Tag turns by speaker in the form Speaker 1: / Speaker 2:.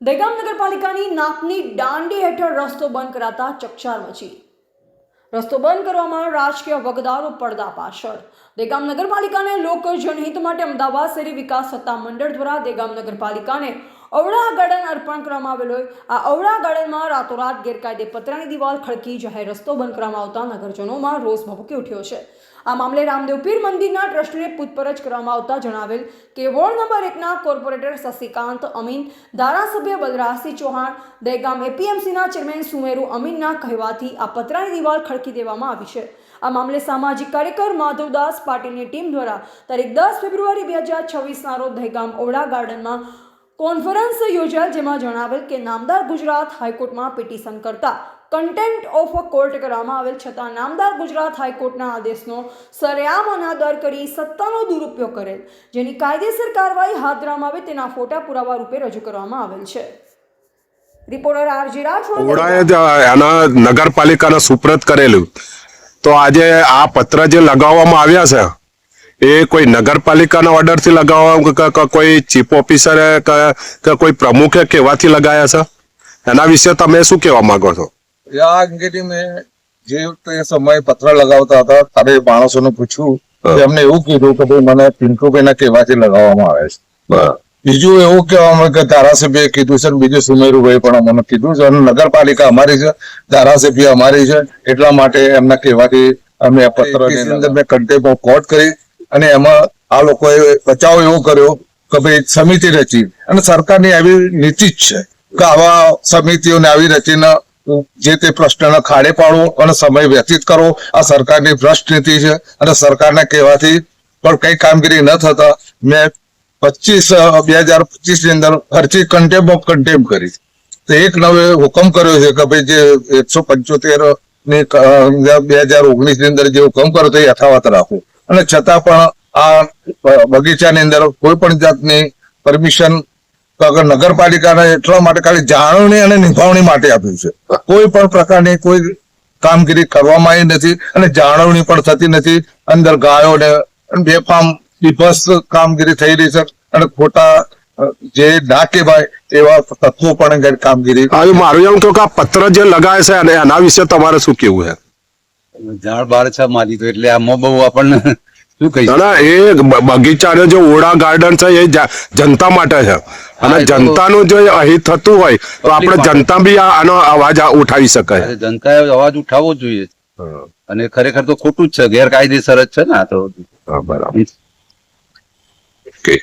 Speaker 1: દહેગામ નગરપાલિકાની નાકની દાંડી હેઠળ રસ્તો બંધ કરાતા ચકચાર મચી. રસ્તો બંધ કરવામાં રાજકીય વગદારો પડદા પાછળ. દેગામ નગરપાલિકાને લોક જનહિત માટે અમદાવાદ શહેરી વિકાસ સત્તા મંડળ દ્વારા દેગામ નગરપાલિકાને અવળા ગાર્ડન અર્પણ કરવામાં આવેલો આ અવળા ગાર્ડનમાં રાતોરાત ગેરકાયદે પતરાની દિવાલ ખડકી જાહેર રસ્તો બંધ કરવામાં આવતા નગરજનોમાં રોષ ભભૂકી ઉઠ્યો છે. આ મામલે રામદેવ પીર મંદિરના ટ્રસ્ટીને પૂછપરછ કરવામાં આવતા જણાવેલ કે વોર્ડ નંબર એકના કોર્પોરેટર શશિકાંત અમીન, ધારાસભ્ય બલરાજસિંહ ચૌહાણ, દહેગામ એપીએમસીના ચેરમેન સુમેરુ અમીનના કહેવાથી આ પતરાની દિવાલ ખડકી દેવામાં આવી છે. આ મામલે સામાજિક કાર્યકર માધવદાસ પાટીલની ટીમ દ્વારા તારીખ દસ ફેબ્રુઆરી બે હજાર છવ્વીસના રોજ દહેગામ ઓવડા ગાર્ડનમાં કોન્ફરન્સ યોજાયેલ જેમાં જણાવેલ કે નામદાર ગુજરાત હાઈકોર્ટમાં પિટિશન કરતા કન્ટેન્ટ ઓફ કોર્ટ કરવામાં આવેલ છતાં નામદાર ગુજરાત હાઈકોર્ટના આદેશનો સરેઆમ અનાદર કરી સત્તાનો દુરુપયોગ કરેલ, જેની કાયદેસર કાર્યવાહી હાથ ધરવામાં આવે તેના ફોટા પુરાવા રૂપે રજૂ કરવામાં આવેલ છે. રિપોર્ટર આરજી રાઠોડ
Speaker 2: એના નગરપાલિકાને સુપ્રત કરેલું. તો આજે આ પત્ર જે લગાવવામાં આવ્યા છે એ કોઈ નગરપાલિકાના ઓર્ડરથી લગાવવા કોઈ ચીફ ઓફિસરે કે કે કોઈ પ્રમુખે કેવાથી લગાયા છે? એના વિશે તમે શું કહેવા માંગો છો?
Speaker 3: આ અંગેની મેં જે તે સમયે પત્ર લગાવતા હતા ત્યારે માણસોને પૂછ્યું એમને એવું કીધું કે ભાઈ મને પિન્ટુભાઈના કહેવાથી લગાવવામાં આવે છે. બીજું એવું કહેવામાં કે ધારાસભ્ય કીધું છે અને બીજું સુમેરુભાઈ પણ અમને કીધું છે અને નગરપાલિકા અમારી છે ધારાસભ્ય અમારી છે એટલા માટે એમના કહેવાથી અમે આ પત્ર મેં કન્ટેમ્પ ઓફ કોર્ટ કરી. અને એમાં આ લોકોએ બચાવ એવો કર્યો કે ભાઈ સમિતિ રચી. અને સરકારની આવી નીતિ જ છે કે આવા સમિતિઓને આવી રચીને જે તે પ્રશ્નને ખાડે પાડવો અને સમય વ્યતીત કરવો આ સરકારની ભ્રષ્ટ નીતિ છે અને સરકારના કહેવાથી પણ કઈ કામગીરી ન થતા મેં પચીસ, બે હજાર પચીસની અંદર અરજી કન્ટેમ્પ ઓફ કન્ટેમ્પ કરી. તો એક નવે હુકમ કર્યો છે કે ભાઈ જે એકસો પંચોતેરની બે હજાર ઓગણીસની અંદર જે હુકમ કર્યો તે યથાવત રાખવું અને છતાં પણ આ બગીચાની અંદર કોઈ પણ જાતની પરમિશન નગરપાલિકાને એટલા માટે ખાલી જાળવણી અને નિભાવણી માટે આપ્યું છે. કોઈ પણ પ્રકારની કોઈ કામગીરી કરવામાં આવી નથી અને જાળવણી પણ થતી નથી. અંદર ગાયોને બેફામ બીભસ કામગીરી થઈ રહી છે અને ખોટા જે ના કહેવાય એવા તત્વો પણ કામગીરી
Speaker 2: મારું એમ કે પત્ર જે લગાય છે અને એના વિશે તમારે શું કેવું છે?
Speaker 4: ઝાડ બાર છે મારી તો એટલે આમાં બહુ આપણને શું કહી
Speaker 2: ના, એ બગીચાનો જે ઓળા ગાર્ડન છે એ જનતા માટે છે. અને જનતાનું જો અહિત થતું હોય તો આપણે જનતા બી આનો અવાજ ઉઠાવી શકાય.
Speaker 4: અરે જનતાએ અવાજ ઉઠાવવો જોઈએ. અને ખરેખર તો ખોટું જ છે ગેરકાયદેસર જ છે ને આ તો.
Speaker 2: બરાબર. ઓકે